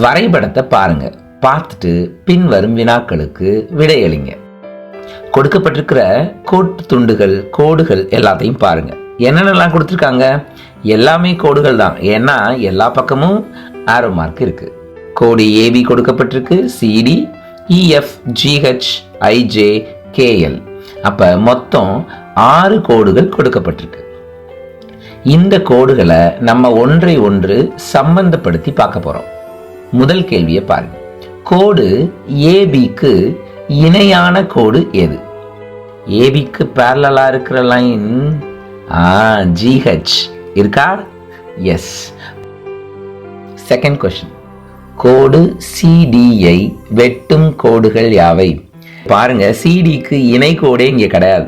வரைபடத்தை பாருங்க. பார்த்துட்டு பின்வரும் வினாக்களுக்கு விடையளிங்க. கொடுக்கப்பட்டிருக்கிற கோட்டு துண்டுகள் கோடுகள் எல்லாத்தையும் பாருங்க. என்னென்னலாம் கொடுத்துருக்காங்க? எல்லாமே கோடுகள் தான். ஏன்னா எல்லா பக்கமும் ஆரோ மார்க் இருக்கு. கோடு ஏபி கொடுக்கப்பட்டிருக்கு. CD EF GH IJ KL அப்போ மொத்தம் ஆறு கோடுகள் கொடுக்கப்பட்டிருக்கு. இந்த கோடுகளை நம்ம ஒன்றை ஒன்று சம்பந்தப்படுத்தி பார்க்க போகிறோம் முதல் கேள்வியை பாருங்க. கோடு ஏபிக்கு இணையான கோடு எது? ஏபிக்கு பேரலா இருக்கிற லைன் ஆ ஜிஹெச் இருக்கா? எஸ் செகண்ட் கொஸ்டின் கோடு சிடிஐ வெட்டும் கோடுகள் யாவை? பாருங்க சிடிக்கு இணை கோடே இங்கே கிடையாது.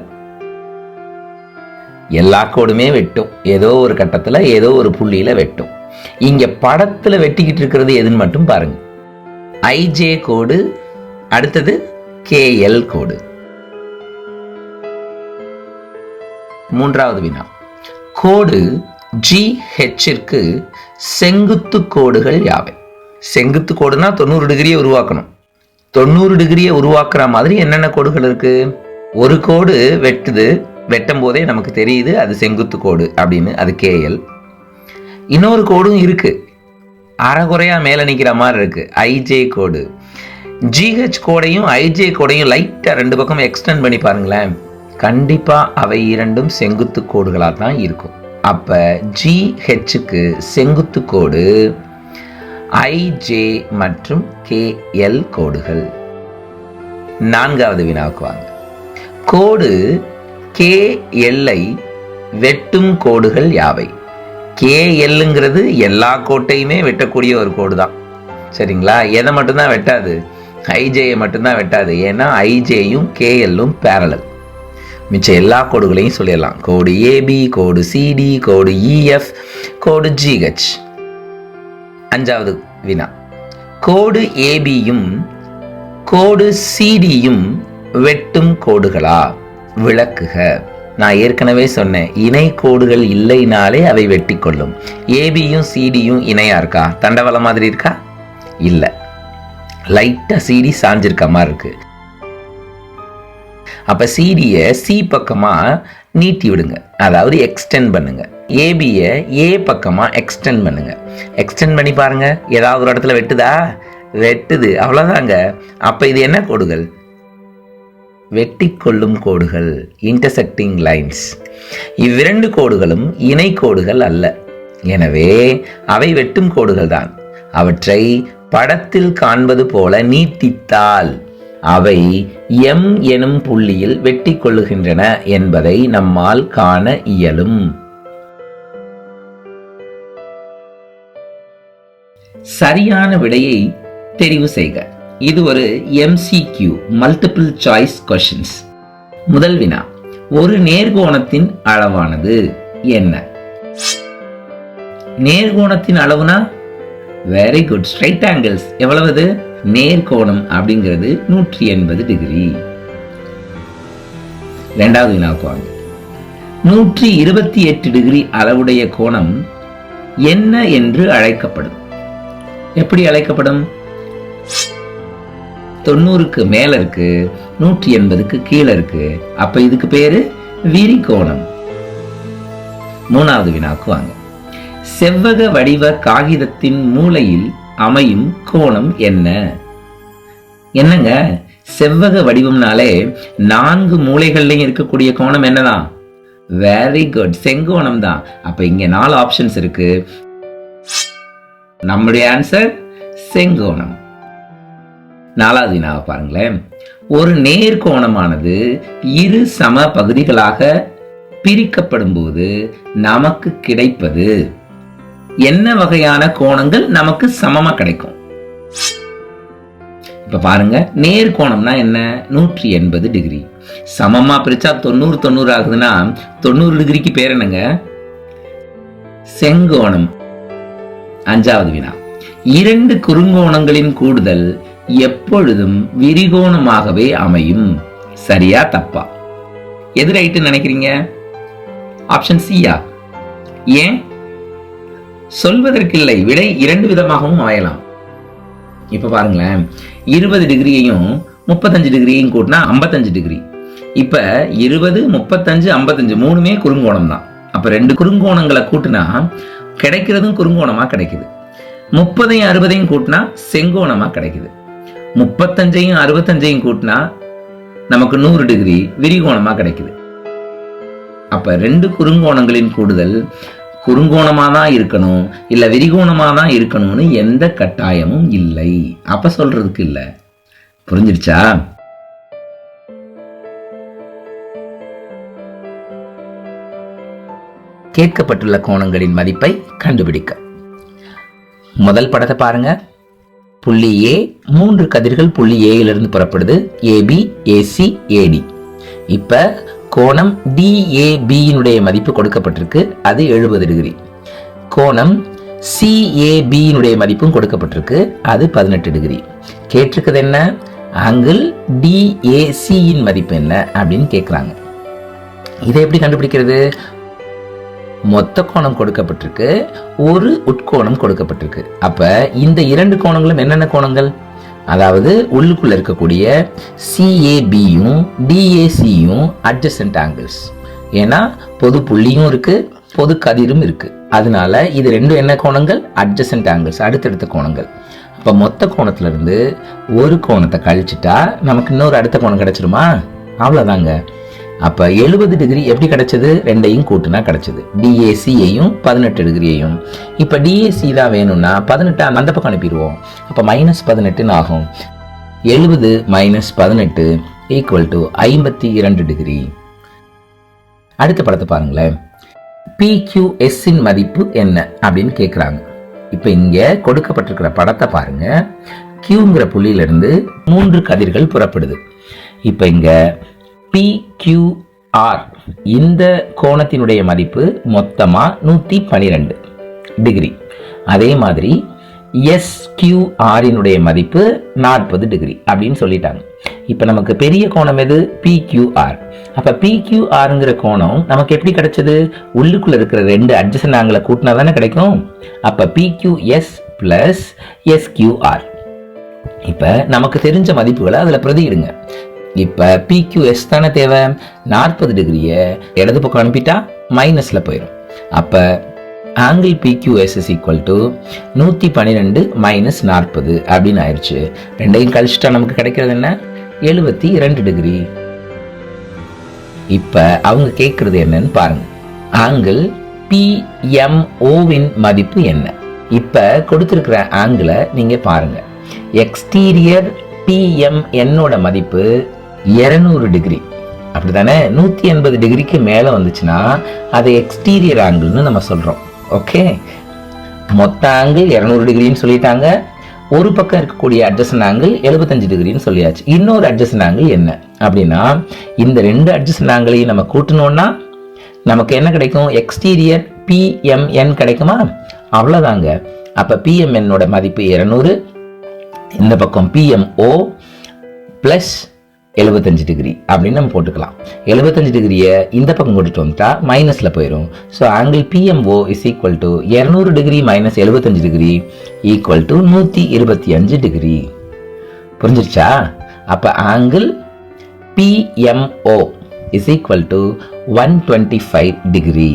எல்லா கோடுமே வெட்டும். ஏதோ ஒரு கட்டத்தில் ஏதோ ஒரு புள்ளியில வெட்டும். இங்க படத்துல வெட்டிக்கிட்டு இருக்கிறது எதுன்னு மட்டும் பாருங்க. ஐஜே கோடு அடுத்தது கேஎல் கோடு மூன்றாவது வினா. கோடு ஜிஹெச்சிற்கு செங்குத்து கோடுகள் யாவை? செங்குத்து கோடுனா தொண்ணூறு டிகிரியை உருவாக்கணும். தொண்ணூறு டிகிரியை உருவாக்குற மாதிரி என்னென்ன கோடுகள் இருக்கு? ஒரு கோடு வெட்டுது வெட்டும் போதே நமக்கு தெரியுது அது செங்குத்து கோடு அப்படின்னு அது கேஎல் இன்னொரு கோடும் இருக்கு. அறகுறையாக மேலே நிற்கிற மாதிரி இருக்கு. ஐஜே கோடு. ஜிஹெச் கோடையும் ஐஜே கோடையும் லைட்டாக ரெண்டு பக்கம் எக்ஸ்டெண்ட் பண்ணி பாருங்களேன். கண்டிப்பாக அவை இரண்டும் செங்குத்து கோடுகளாக தான் இருக்கும். அப்போ ஜிஹெச்சுக்கு செங்குத்து கோடு ஐஜே மற்றும் கேஎல் கோடுகள். நான்காவது வினாக்குவாங்க கோடு கேஎல்ஐ வெட்டும் கோடுகள் யாவை? கேஎல்லுங்கிறது எல்லா கோட்டையுமே வெட்டக்கூடிய ஒரு கோடு தான் சரிங்களா? எதை மட்டும்தான் வெட்டாது. ஐஜேயை மட்டும்தான் வெட்டாது. ஏன்னா ஐஜேயும் கேஎல்லும் பேரலல் மிச்சம் எல்லா கோடுகளையும் சொல்லிடலாம். கோடு ஏபி கோடு சிடி கோடு இஎஃப் கோடு ஜிஹெச். அஞ்சாவது வினா. கோடு ஏபியும் கோடு சிடியும் வெட்டும் கோடுகளா? விளக்குக. நான் ஏற்கனவே சொன்னேன் இணை கோடுகள் இல்லைனாலே அவை வெட்டி கொள்ளும். ஏபியும் சிடியும் இணையா இருக்கா? தண்டவளம் மாதிரி இருக்கா? இல்லை. லைட்டாக சிடி சாஞ்சிருக்க மாதிரி இருக்கு. அப்போ சிடியை சி பக்கமாக நீட்டி விடுங்க. அதாவது எக்ஸ்டெண்ட் பண்ணுங்க. ஏபியை ஏ பக்கமாக எக்ஸ்டெண்ட் பண்ணுங்க. எக்ஸ்டெண்ட் பண்ணி பாருங்க. ஏதாவது ஒரு இடத்துல வெட்டுதா? வெட்டுது. அவ்வளோதாங்க அப்போ இது என்ன கோடுகள்? வெட்டி கொள்ளும் கோடுகள் இன்டர்செக்டிங் லைன்ஸ் இவ்விரண்டு கோடுகளும் இணை கோடுகள் அல்ல. எனவே அவை வெட்டும் கோடுகள் தான் அவற்றை படத்தில் காண்பது போல நீட்டித்தால் அவை எம் எனும் புள்ளியில் வெட்டி கொள்ளுகின்றன என்பதை நம்மால் காண இயலும். சரியான விடையை தெரிவு செய்க. இது ஒரு எம்சிக்யூ மல்டிபிள் சாய்ஸ் கொஷின்ஸ் முதல் வினா ஒரு நேர்கோணத்தின் அளவானது என்ன? நேர்கோணத்தின் அளவுனா? வெரி குட் ஸ்ட்ரைட் ஆங்கிள்ஸ் எவ்வளவு நேர்கோணம் அப்படிங்கிறது நூற்றி எண்பது டிகிரி இரண்டாவது வினாவுக்கு வாங்க. நூற்றி இருபத்தி எட்டு டிகிரி அளவுடைய கோணம் என்ன என்று அழைக்கப்படும். எப்படி அழைக்கப்படும்? தொண்ணூறுக்கு மேல இருக்கு நூற்றி எண்பதுக்கு கீழே இருக்கு. அப்ப இதுக்கு பேரு விரிகோணம். மூணாவது வினாக்கு வாங்க. செவ்வக வடிவ காகிதத்தின் மூலையில் அமையும் கோணம் என்ன? என்னங்க? செவ்வக வடிவம்னாலே நான்கு மூலைகள்லயும் இருக்கக்கூடிய கோணம் என்னதான்? வெரி குட் செங்கோணம் தான். அப்ப இங்க நாலு ஆப்ஷன்ஸ் இருக்கு. நம்முடைய ஆன்சர் செங்கோணம். நாலாவது வினாவை பாருங்களேன். ஒரு நேர்கோணமானது இரு சம பகுதிகளாக பிரிக்கப்படும் போது நமக்கு கிடைப்பது. என்ன வகையான கோணங்கள் நமக்கு சமமா கிடைக்கும்? இப்ப பாருங்க நேர்கோணம்னா என்ன? நூற்றி எண்பது டிகிரி. சமமா பிரிச்சா தொண்ணூறு தொண்ணூறு ஆகுதுன்னா தொண்ணூறு டிகிரிக்கு பேர் என்னங்க? செங்கோணம். அஞ்சாவது வினா. இரண்டு குறுங்கோணங்களின் கூடுதல் எப்பொழுதும் விரிகோணமாகவே அமையும். சரியா தப்பா? எது ரைட்டு நினைக்கிறீங்க? ஆப்ஷன் சியா ஏன்? சொல்வதற்கில்லை விடை இரண்டு விதமாகவும் அமையலாம். இப்ப பாருங்களேன். இருபது டிகிரியையும் முப்பத்தஞ்சு டிகிரியையும் கூட்டினா ஐம்பத்தஞ்சு டிகிரி. இப்ப இருபது முப்பத்தஞ்சு ஐம்பத்தஞ்சு மூணுமே குறுங்கோணம் தான் அப்ப ரெண்டு குறுங்கோணங்களை கூட்டினா கிடைக்கிறதும் குறுங்கோணமா கிடைக்குது. முப்பதையும் அறுபதையும் கூட்டினா செங்கோணமாக கிடைக்குது. முப்பத்தஞ்சையும் அறுபத்தஞ்சையும் கூட்டினா நமக்கு நூறு டிகிரி விரிகோணமாக கிடைக்குது. அப்ப ரெண்டு குறுங்கோணங்களின் கூடுதல் குறுங்கோணமா தான் இருக்கணும் இல்ல விரிகோணமா தான் இருக்கணும்னு எந்த கட்டாயமும் இல்லை. அப்ப சொல்றதுக்கு இல்ல. புரிஞ்சிருச்சா? கேட்கப்பட்டுள்ள கோணங்களின் மதிப்பை கண்டுபிடிக்க. முதல் படத்தை பாருங்க. புள்ளி ஏ மூன்று கதிர்கள் புள்ளி ஏயிலிருந்து புறப்படுது. ஏபி ஏசி ஏடி இப்ப கோணம் டிஏபியினுடைய மதிப்பு கொடுக்கப்பட்டிருக்கு. அது எழுபது டிகிரி. கோணம் சிஏபியினுடைய மதிப்பும் கொடுக்கப்பட்டிருக்கு. அது பதினெட்டு டிகிரி. கேட்டிருக்குது என்ன? ஆங்கிள் டிஏசியின் மதிப்பு என்ன அப்படின்னு கேட்குறாங்க. இதை எப்படி கண்டுபிடிக்கிறது? மொத்த கோணம் கொடுக்கப்பட்டிருக்கு ஒரு உட்கோணம் கொடுக்கப்பட்டிருக்கு. அப்ப இந்த இரண்டு கோணங்களும் என்னென்ன கோணங்கள்? அதாவது உள்ளுக்குள்ள இருக்கக்கூடிய சிஏபியும் டிஏசியும் அட்ஜசன்ட் ஆங்கிள்ஸ் ஏன்னா பொது புள்ளியும் இருக்கு பொது கதிரும் இருக்கு. அதனால இது ரெண்டும் என்ன கோணங்கள்? அட்ஜசன்ட் ஆங்கிள்ஸ் அடுத்தடுத்த கோணங்கள். அப்போ மொத்த கோணத்துல இருந்து ஒரு கோணத்தை கழிச்சிட்டா நமக்கு இன்னொரு அடுத்த கோணம் கிடைச்சிருமா? அவ்வளோதாங்க அப்போ எழுபது டிகிரி எப்படி கிடைச்சது? ரெண்டையும் கூட்டுனா கிடைச்சது. டிஏசியையும் பதினெட்டு டிகிரியையும் இப்போ டிஏசி தான் வேணும்னா பதினெட்டு அந்த பக்கம் அனுப்பிடுவோம். அப்போ மைனஸ் பதினெட்டுன்னு ஆகும். எழுபது மைனஸ் பதினெட்டு ஈக்குவல் டு ஐம்பத்தி இரண்டு டிகிரி அடுத்த படத்தை பாருங்களேன். பிக்யூஎஸ்ஸின் மதிப்பு என்ன அப்படின்னு கேட்குறாங்க இப்போ இங்கே கொடுக்கப்பட்டிருக்கிற படத்தை பாருங்க. கியூங்கிற புள்ளியிலிருந்து மூன்று கதிர்கள் புறப்படுது. இப்போ இங்கே பிக்யூஆர் இந்த கோணத்தினுடைய மதிப்பு மொத்தமா நூற்றி பனிரெண்டு டிகிரி அதே மாதிரி எஸ்கியூஆரினுடைய மதிப்பு நாற்பது டிகிரி அப்படின்னு சொல்லிட்டாங்க. இப்போ நமக்கு பெரிய கோணம் எது? பிக்யூஆர் அப்போ பிக்யூஆருங்கிற கோணம் நமக்கு எப்படி கிடைச்சது? உள்ளுக்குள்ளே இருக்கிற ரெண்டு அட்ஜசன் ஆங்கிளை கூட்டினா தானே கிடைக்கும்? அப்போ பிக்யூஎஸ் ப்ளஸ் எஸ்கியூஆர் இப்போ நமக்கு தெரிஞ்ச மதிப்புகளை அதில் பிரதியிடுங்க இப்போ பிக்யூஎஸ் தானே தேவை? நாற்பது டிகிரியை இடது பக்கம் அனுப்பிட்டா மைனஸில் போயிடும் அப்போ angle P Q S is equal to நூற்றி பன்னிரெண்டு மைனஸ் நாற்பது அப்படின்னு ஆயிடுச்சு ரெண்டையும் கழிச்சிட்டா நமக்கு கிடைக்கிறது என்ன? எழுபத்தி இரண்டு டிகிரி இப்போ அவங்க கேட்குறது என்னன்னு பாருங்க. ஆங்கிள் பிஎம்ஓவின் மதிப்பு என்ன? இப்போ கொடுத்துருக்கிற ஆங்கிளை நீங்கள் பாருங்க. எக்ஸ்டீரியர் பிஎம்என்னோட மதிப்பு இரநூறு டிகிரி அப்படி தானே நூற்றி எண்பது டிகிரிக்கு மேலே வந்துச்சுன்னா அது எக்ஸ்டீரியர் ஆங்கிள்னு நம்ம சொல்கிறோம் ஓகே மொத்த ஆங்கிள் இரநூறு டிகிரின்னு சொல்லிட்டாங்க. ஒரு பக்கம் இருக்கக்கூடிய அட்ஜஸ்டன் ஆங்கிள் எழுபத்தஞ்சு டிகிரின்னு சொல்லியாச்சு. இன்னொரு அட்ஜஸ்டன் ஆங்கிள் என்ன? அப்படின்னா இந்த ரெண்டு அட்ஜஸ்டன் ஆங்கிளையும் நம்ம கூட்டணும்னா நமக்கு என்ன கிடைக்கும்? எக்ஸ்டீரியர் பிஎம்என் கிடைக்குமா? அவ்வளோதாங்க அப்போ பிஎம்என்னோட மதிப்பு இரநூறு. இந்த பக்கம் பிஎம்ஓ ப்ளஸ் எழுபத்தஞ்சு டிகிரி அப்படின்னு நம்ம போட்டுக்கலாம். எழுபத்தஞ்சு டிகிரியை இந்த பக்கம் கொண்டுட்டு வந்துட்டா மைனஸில் போயிடும் so angle P M O is equal to இரநூறு டிகிரி மைனஸ் எழுபத்தஞ்சு டிகிரி ஈக்குவல் டு நூற்றி இருபத்தி அஞ்சு டிகிரி புரிஞ்சிருச்சா? அப்போ angle P M O is equal to one twenty five degree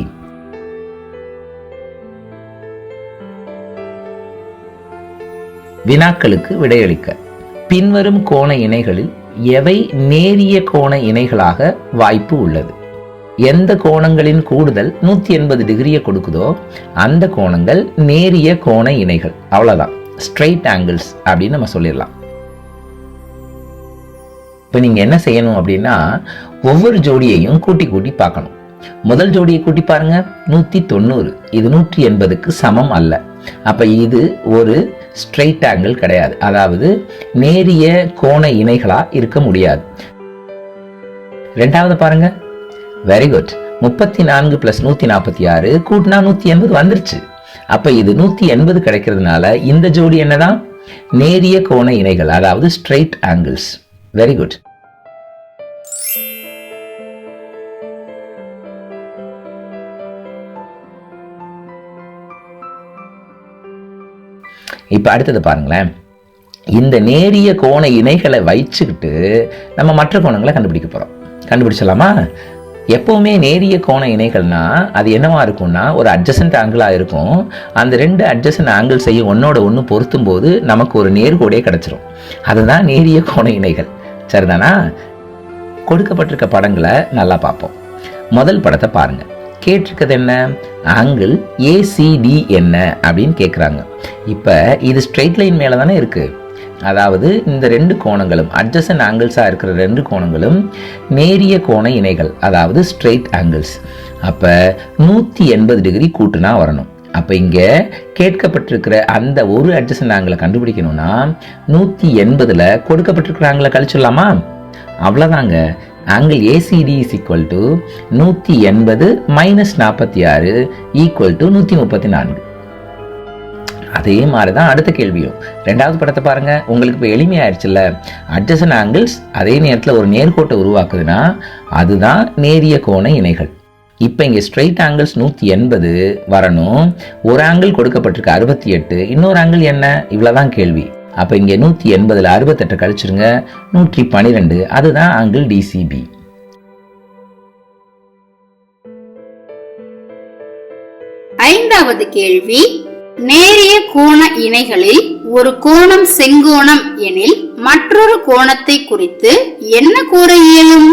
வினாக்களுக்கு விடையளிக்க. பின்வரும் கோண இணைகளில் எவை நேரிய கோண இணைகளாக வாய்ப்பு உள்ளது? எந்த கோணங்களின் கூடுதல் நூத்தி எண்பது டிகிரியை கொடுக்குதோ அந்த கோணங்கள் நேரிய கோண இணைகள். அவ்வளவுதான். ஸ்ட்ரைட் ஆங்கிள்ஸ் அப்படின்னு நம்ம சொல்லிடலாம். இப்போ நீங்க என்ன செய்யணும் அப்படின்னா ஒவ்வொரு ஜோடியையும் கூட்டி கூட்டி பார்க்கணும். முதல் ஜோடியை கூட்டி பாருங்க. நூத்தி தொண்ணூறு. இது நூற்றி எண்பதுக்கு சமம் அல்ல. அப்ப இது ஒரு ஸ்ட்ரெயிட் ஆங்கிள் கிடையாது. அதாவது நேரிய கோண இணைகளா இருக்க முடியாது. ரெண்டாவது பாருங்க. வெரி குட் முப்பத்தி நான்கு பிளஸ் நூத்தி நாற்பத்தி ஆறு கூட்டினா நூத்தி எண்பது வந்துருச்சு. அப்ப இது நூத்தி எண்பது கிடைக்கிறதுனால இந்த ஜோடி என்னதான்? நேரிய கோண இணைகள் அதாவது ஸ்ட்ரெயிட் ஆங்கிள்ஸ் வெரி குட் இப்போ அடுத்தது பாருங்களேன். இந்த நேரிய கோண இணைகளை வச்சுக்கிட்டு நம்ம மற்ற கோணங்களை கண்டுபிடிக்க போகிறோம் கண்டுபிடிச்சலாமா எப்போவுமே நேரிய கோண இணைகள்னா அது என்னவா இருக்கும்னா ஒரு அட்ஜசன்ட் ஆங்கிளாக இருக்கும். அந்த ரெண்டு அட்ஜசன்ட் ஆங்கிள்ஸையும் ஒன்னோட ஒன்று பொருத்தும் போது நமக்கு ஒரு நேர்கோடே கிடச்சிரும். அதுதான் நேரிய கோண இணைகள். சரிதானா? கொடுக்கப்பட்டிருக்க படங்களை நல்லா பார்ப்போம். முதல் படத்தை பாருங்கள் கேட்டிருக்கிறது என்ன? ஆங்கிள் ஏசிடி என்ன? அப்படின்னு கேட்குறாங்க இப்போ இது ஸ்ட்ரெயிட் லைன் மேலே தானே இருக்குது அதாவது இந்த ரெண்டு கோணங்களும் அட்ஜசன் ஆங்கிள்ஸாக இருக்கிற ரெண்டு கோணங்களும் நேரிய கோண இணைகள் அதாவது ஸ்ட்ரெயிட் ஆங்கிள்ஸ் அப்போ நூற்றி எண்பது டிகிரி கூட்டுனா வரணும். அப்போ இங்கே கேட்கப்பட்டிருக்கிற அந்த ஒரு அட்ஜசன் ஆங்கிளை கண்டுபிடிக்கணும்னா நூற்றி எண்பதில் கொடுக்கப்பட்டிருக்கிற ஆங்கிளை கழிச்சிடலாமா? அவ்வளோதாங்க angle A C D is equal to நூற்றி எண்பது மைனஸ் நாற்பத்தி ஆறு ஈக்குவல் டு நூற்றி முப்பத்தி நான்கு. அதே மாதிரி தான் அடுத்த கேள்வியும். ரெண்டாவது படத்தை பாருங்கள் உங்களுக்கு இப்போ எளிமையாயிருச்சுல்ல? அட்ஜசன் ஆங்கிள்ஸ் அதே நேரத்தில் ஒரு நேர்கோட்டை உருவாக்குதுன்னா அதுதான் நேரிய கோண இணைகள். இப்போ இங்கே ஸ்ட்ரெயிட் ஆங்கிள்ஸ் நூற்றி எண்பது வரணும். ஒரு ஆங்கிள் கொடுக்கப்பட்டிருக்கு அறுபத்தி எட்டு. இன்னொரு ஆங்கிள் என்ன? இவ்வளோதான் கேள்வி. அப்போ இங்கே நூற்றி எண்பதில் அறுபத்தெட்டு கழிச்சிருங்க. நூற்றி பன்னிரெண்டு அதுதான் ஆங்கிள் டிசிபி ஐந்தாவது கேள்வி. நேரிய கோண இணைகளில் ஒரு கோணம் செங்கோணம் எனில் மற்றொரு கோணத்தை குறித்து என்ன கூற இயலும்?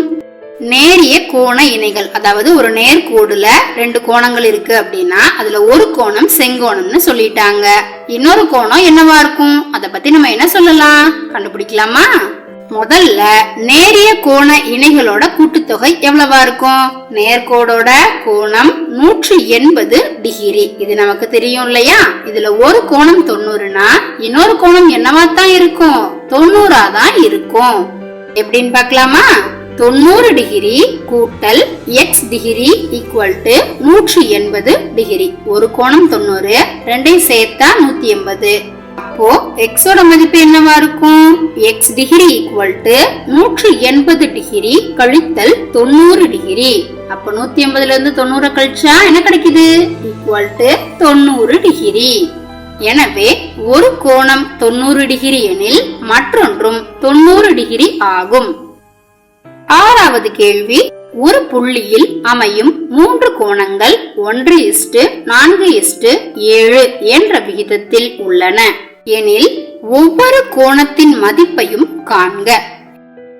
நேரிய கோண இணைகள். அதாவது ஒரு நேர்கோடுல ரெண்டு கோணங்கள் இருக்கு அப்படின்னா அதுல ஒரு கோணம் செங்கோணம்னு சொல்லிட்டாங்க. இன்னொரு கோணம் என்னவா இருக்கும்? அத பத்தி நம்ம என்ன சொல்லலாம்? கண்டுபிடிக்கலாமா? முதல்ல நேரிய கோண இணைகளோட கூட்டுத்தொகை எவ்வளவா இருக்கும்? நேர்கோடோட கோணம் நூற்றி எண்பது டிகிரி. இது நமக்கு தெரியும் இல்லையா? இதுல ஒரு கோணம் தொண்ணூறுனா இன்னொரு கோணம் என்னவா தான் இருக்கும்? தொண்ணூறா தான் இருக்கும். எப்படின்னு பார்க்கலாமா? தொண்ணூறு டிகிரி கூட்டல் எக்ஸ் டிகிரி ஈக்குவல் டு நூற்றி எண்பது டிகிரி ஒரு கோணம் தொண்ணூறு ரெண்டையும் சேர்த்தா நூத்தி எண்பது. அப்போ எக்ஸோட மதிப்பு என்னவா இருக்கும்? எக்ஸ் டிகிரி ஈக்குவல் டு நூற்றி எண்பது டிகிரி கழித்தல் தொண்ணூறு டிகிரி அப்ப நூத்தி எண்பதுல இருந்து தொண்ணூறு கழிச்சா என்ன கிடைக்குது? ஈக்குவல் டு தொண்ணூறு டிகிரி எனவே ஒரு கோணம் தொண்ணூறு டிகிரி எனில் மற்றொன்றும் தொண்ணூறு டிகிரி ஆகும். ஆறாவது கேள்வி ஒரு புள்ளியில் அமையும் மூன்று கோணங்கள் ஒன்று இஸ்டு நான்கு இஸ்டு ஏழு என்ற விகிதத்தில் உள்ளன. எனில் ஒவ்வொரு கோணத்தின் மதிப்பையும் காண்க.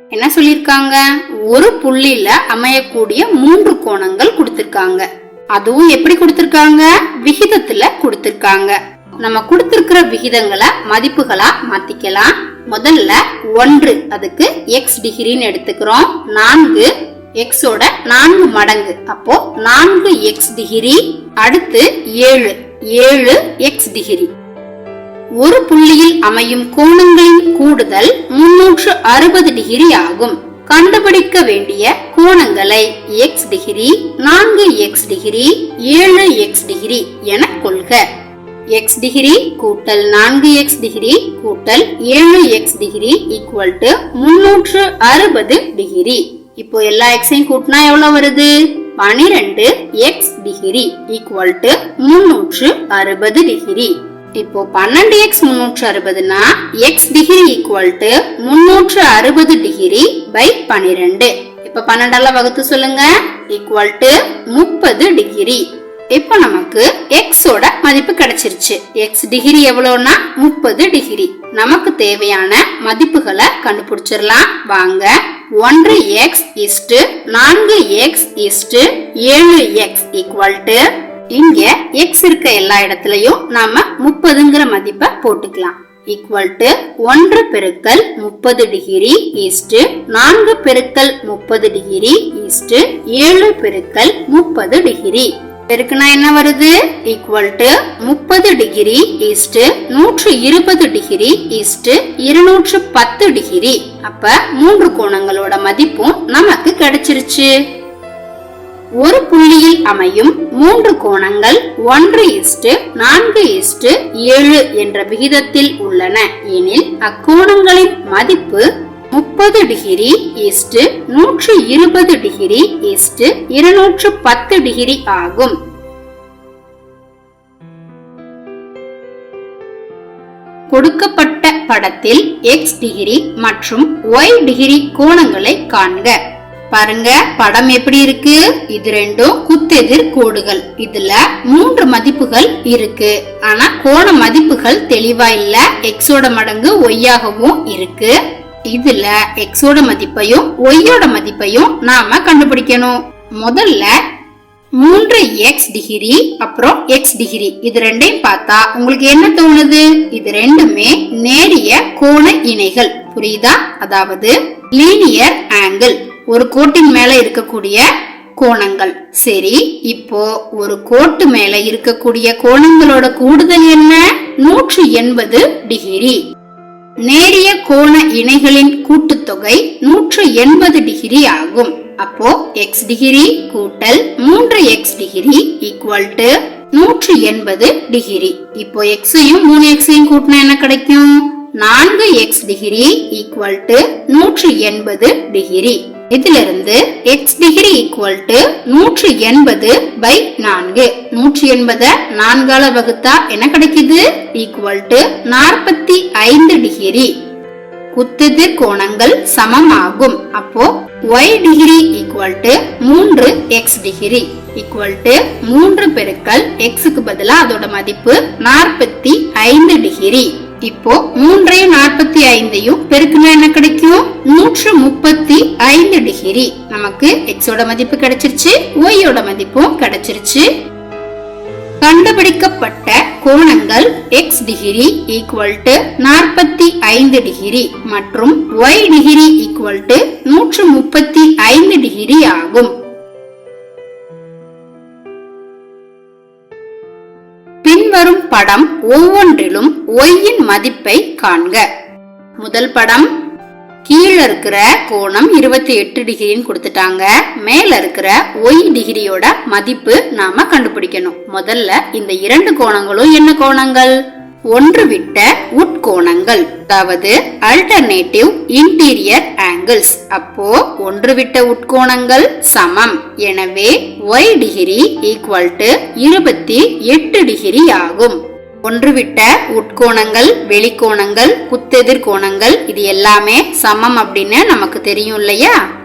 என்ன சொல்லிருக்காங்க? ஒரு புள்ளியில அமையக்கூடிய மூன்று கோணங்கள் கொடுத்திருக்காங்க. அதுவும் எப்படி கொடுத்திருக்காங்க? விகிதத்துல கொடுத்திருக்காங்க. நம்ம கொடுத்திருக்கிற விகிதங்களை மதிப்புகளா மாத்திக்கலாம். முதல்ல ஒன்று அதுக்கு எக்ஸ் டிகிரின்னு எடுத்துக்கிறோம். நான்கு எக்ஸோட நான்கு மடங்கு. அப்போ நான்கு எக்ஸ் டிகிரி அடுத்து ஏழு. ஏழு எக்ஸ் டிகிரி. ஒரு புள்ளியில் அமையும் கோணங்களின் கூடுதல் முன்னூற்று அறுபது டிகிரி ஆகும். கண்டுபிடிக்க வேண்டிய கோணங்களை எக்ஸ் டிகிரி நான்கு எக்ஸ் டிகிரி ஏழு எக்ஸ் டிகிரி என கொள்க. எக்ஸ் டிகிரி கூட்டல் நான்கு எக்ஸ் டிகிரி கூட்டல் ஏழு எக்ஸ் டிகிரி ஈக்குவல் டு முன்னூற்று அறுபது டிகிரி இப்போ எல்லா எக்ஸையும் கூட்டினா எவ்வளவு வருது? பனிரெண்டு எக்ஸ் டிகிரி ஈக்குவல் டு முன்னூற்று அறுபது டிகிரி இப்போ பன்னெண்டு எக்ஸ் முன்னூற்று அறுபதுனா எக்ஸ் டிகிரி ஈக்குவல் டு முன்னூற்று அறுபது டிகிரி பை பனிரெண்டு. இப்ப பன்னெண்டால வகுத்து சொல்லுங்க. ஈக்குவல் டு முப்பது டிகிரி இப்போ நமக்கு எக்ஸோட மதிப்பு கிடைச்சிருச்சு. எக்ஸ் டிகிரி எவ்வளோனா முப்பது டிகிரி நமக்கு தேவையான மதிப்புகளை கண்டுபிடிச்சிடலாம். வாங்க. ஒன்று எக்ஸ் இஸ்டு நான்கு எக்ஸ் இஸ்டு ஏழு எக்ஸ் ஈக்குவல் டு இங்க எக்ஸ் இருக்க எல்லா இடத்துலயும் நாம முப்பதுங்கிற மதிப்பை போட்டுக்கலாம். ஈக்குவல் டு ஒன்று பெருக்கல் முப்பது டிகிரி ஈஸ்டு நான்கு பெருக்கல் முப்பது டிகிரி ஈஸ்டு ஏழு பெருக்கல் முப்பது டிகிரி பெருக்குனா என்ன வருது? ஈக்குவல் டு முப்பது டிகிரி ஈஸ்ட் நூற்று இருபது டிகிரி ஈஸ்ட் இருநூற்று பத்து டிகிரி அப்ப மூன்று கோணங்களோட மதிப்பும் நமக்கு கிடைச்சிருச்சு. ஒரு புள்ளியில் அமையும் மூன்று கோணங்கள் ஒன்று இஸ்டு நான்கு இஸ்டு ஏழு என்ற விகிதத்தில் உள்ளன. எனில் அக்கோணங்களின் மதிப்பு முப்பது டிகிரி இஸ்டு நூற்று இருபது டிகிரி இஸ்டு இருநூற்று பத்து டிகிரி ஆகும். கொடுக்கப்பட்ட படத்தில் எக்ஸ் டிகிரி மற்றும் ஒய் டிகிரி கோணங்களை காண்க. பாருங்க படம் எப்படி இருக்கு? இது ரெண்டும் குத்தெதிர் கோடுகள். இதுல மூன்று மதிப்புகள் இருக்கு. ஆனா கோண மதிப்புகள் தெளிவா இல்ல. எக்ஸோட மடங்கு ஒய்யாகவும் இருக்கு. இதுல எக்ஸோட மதிப்பையும் ஒய்யோட மதிப்பையும் நாம கண்டுபிடிக்கணும். முதல்ல மூன்று எக்ஸ் டிகிரி அப்புறம் எக்ஸ் டிகிரி இது ரெண்டையும் பார்த்தா உங்களுக்கு என்ன தோணுது? இது ரெண்டுமே நேரிய கோண இணைகள். புரியுதா? அதாவது லீனியர் ஆங்கிள் ஒரு கோட்டின் மேல இருக்கக்கூடிய கோணங்கள். சரி இப்போ ஒரு கோட்டு மேல இருக்கக்கூடிய கோணங்களோட கூடுதல் என்ன? நூற்றி எண்பது டிகிரி நேரிய கோண இணைகளின் கூட்டுத்தொகை நூற்று எண்பது டிகிரி ஆகும். அப்போ எக்ஸ் டிகிரி கூட்டல் மூன்று எக்ஸ் டிகிரி ஈக்குவல் டு நூற்று எண்பது டிகிரி. இப்போ எக்ஸையும் மூணு எக்ஸையும் கூட்டினா என்ன கிடைக்கும்? நான்கு எக்ஸ் டிகிரி ஈக்குவல் டு நூற்று எண்பது டிகிரி. இதிலிருந்து எக்ஸ் டிகிரி ஈக்குவல் டு நூற்று எண்பது பை நான்கு. நூற்றி எண்பதை நான்கால வகுத்தா என்ன கிடைக்குது? ஈக்குவல் டு நாற்பத்தி ஐந்து டிகிரி குத்துது கோணங்கள் சமமாகும். அப்போ y டிகிரி ஈக்குவல் டு மூன்று எக்ஸ் டிகிரி ஈக்குவல் டு மூன்று பெருக்கல் எக்ஸுக்கு பதிலாக அதோட மதிப்பு நாற்பத்தி ஐந்து டிகிரி இப்போ மூன்றையும் நாற்பத்தி ஐந்தையும் பெருக்குனா என்ன கிடைக்கும்? நூற்று முப்பத்தி ஐந்து டிகிரி. நமக்கு எக்ஸோட மதிப்பு கிடைச்சிருச்சு ஒய்யோட மதிப்பும் கிடைச்சிருச்சு. கண்டுபிடிக்கப்பட்ட கோணங்கள் எக்ஸ் டிகிரி ஈக்குவல் டு நாற்பத்தி ஐந்து டிகிரி மற்றும் ஒய் டிகிரி ஈக்குவல் டு நூற்று முப்பத்தி ஐந்து டிகிரி ஆகும். பின்வரும் படம் ஒவ்வொன்றிலும் ஒய்யின் மதிப்பை காண்க. முதல் படம் கீழே இருக்கிற கோணம் இருபத்தி எட்டு டிகிரின்னு கொடுத்துட்டாங்க. மேல இருக்கிற ஒய் டிகிரியோட மதிப்பு நாம கண்டுபிடிக்கணும். முதல்ல இந்த இரண்டு கோணங்களும் என்ன கோணங்கள்? ஒன்றுவிட்ட உட்கோணங்கள் அதாவது அல்டர்னேட்டிவ் இன்டீரியர் ஆங்கிள்ஸ் அப்போ ஒன்றுவிட்ட உட்கோணங்கள் சமம். எனவே ஒய் டிகிரி ஈக்குவல் டு இருபத்தி எட்டு டிகிரி ஆகும். ஒன்றுவிட்ட உட்கோணங்கள் வெளிக்கோணங்கள் குத்தெதிர் கோணங்கள் இது எல்லாமே சமம் அப்படின்னு நமக்கு தெரியும் இல்லையா?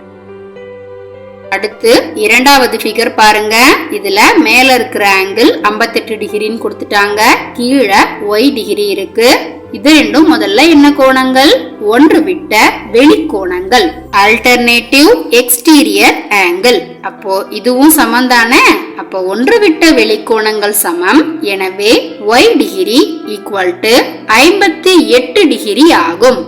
அடுத்து இரண்டாவது ஃபிகர் பாருங்க. இதுல மேல இருக்கிற ஆங்கிள் 58 டிகிரின்னு கொடுத்துட்டாங்க. கீழே ஒய் டிகிரி இருக்கு. இது ரெண்டும் முதல்ல என்ன கோணங்கள்? ஒன்று விட்ட வெளிக்கோணங்கள். அல்டர்னேட்டிவ் எக்ஸ்டீரியர் ஆங்கிள் அப்போ இதுவும் சமம் தானே அப்போ ஒன்று விட்ட வெளிக்கோணங்கள் சமம். எனவே ஒய் டிகிரி ஈக்குவல் டு ஐம்பத்தி எட்டு டிகிரி ஆகும்.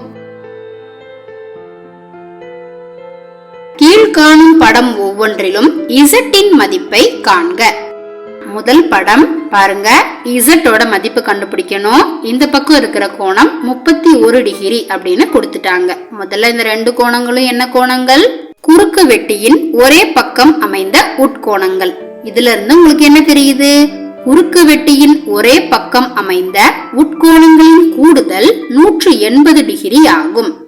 கீழ்காணும் படம் ஒவ்வொன்றிலும் இசட்டின் மதிப்பை காண்க. முதல் படம் பாருங்க. இசட்டோட மதிப்பு கண்டுபிடிக்கணும். இந்த பக்கம் இருக்கிற கோணம் முப்பத்தி ஒரு டிகிரி அப்படின்னு கொடுத்துட்டாங்க. முதல்ல இந்த ரெண்டு கோணங்களும் என்ன கோணங்கள்? குறுக்கு வெட்டியின் ஒரே பக்கம் அமைந்த உட்கோணங்கள். இதுல இருந்து உங்களுக்கு என்ன தெரியுது? குறுக்கு வெட்டியின் ஒரே பக்கம் அமைந்த உட்கோணங்களின் கூடுதல் நூற்று எண்பது டிகிரி ஆகும்.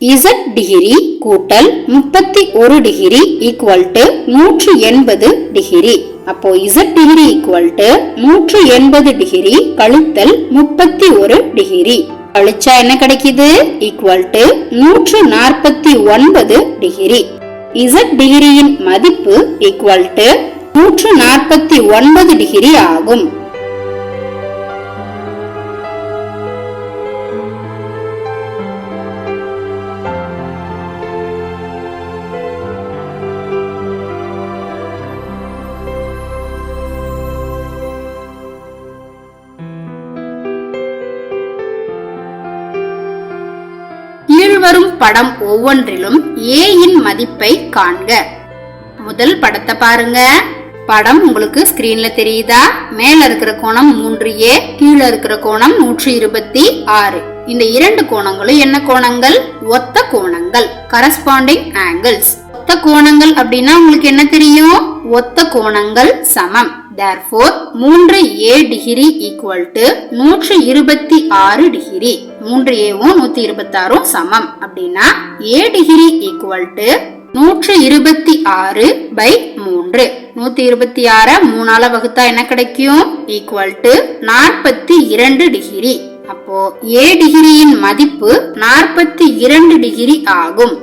இசட் டிகிரி கூட்டல் முப்பத்தி ஒரு டிகிரி ஈக்குவல் டு நூற்று எண்பது டிகிரி அப்போ இசட் டிகிரி ஈக்குவல் டு நூற்று எண்பது டிகிரி கழித்தல் முப்பத்தி ஒரு டிகிரி கழிச்சா என்ன கிடைக்குது? ஈக்குவல் டு நூற்று நாற்பத்தி ஒன்பது டிகிரி இசட் டிகிரியின் மதிப்பு ஈக்குவல் டு நூற்று நாற்பத்தி ஒன்பது டிகிரி ஆகும். படம் ஒவ்வொன்றிலும் ஏயின் இன் மதிப்பை காண்க. முதல் படத்தை பாருங்க. படம் உங்களுக்கு ஸ்கிரீன்ல தெரியுதா? மேல இருக்கிற கோணம் மூன்று ஏ கீழே இருக்கிற கோணம் நூற்றி இருபத்தி ஆறு. இந்த இரண்டு கோணங்களும் என்ன கோணங்கள்? ஒத்த கோணங்கள். கரஸ்பாண்டிங் ஆங்கிள்ஸ் ஒத்த கோணங்கள் அப்படின்னா உங்களுக்கு என்ன தெரியும்? ஒத்த கோணங்கள் சமம். Therefore மூன்று ஏ டிகிரி ஈக்குவல் டு நூற்று இருபத்தி ஆறு டிகிரி மூன்று ஏவும் நூத்தி இருபத்தாறும் சமம். அப்படின்னா ஏ டிகிரி ஈக்குவல் டு நூற்று இருபத்தி ஆறு பை மூன்று. நூத்தி இருபத்தி ஆற மூணால வகுத்தா என்ன கிடைக்கும்? ஈக்குவல் டு நாற்பத்தி இரண்டு டிகிரி அப்போ ஏ டிகிரியின் மதிப்பு நாற்பத்தி இரண்டு டிகிரி ஆகும்.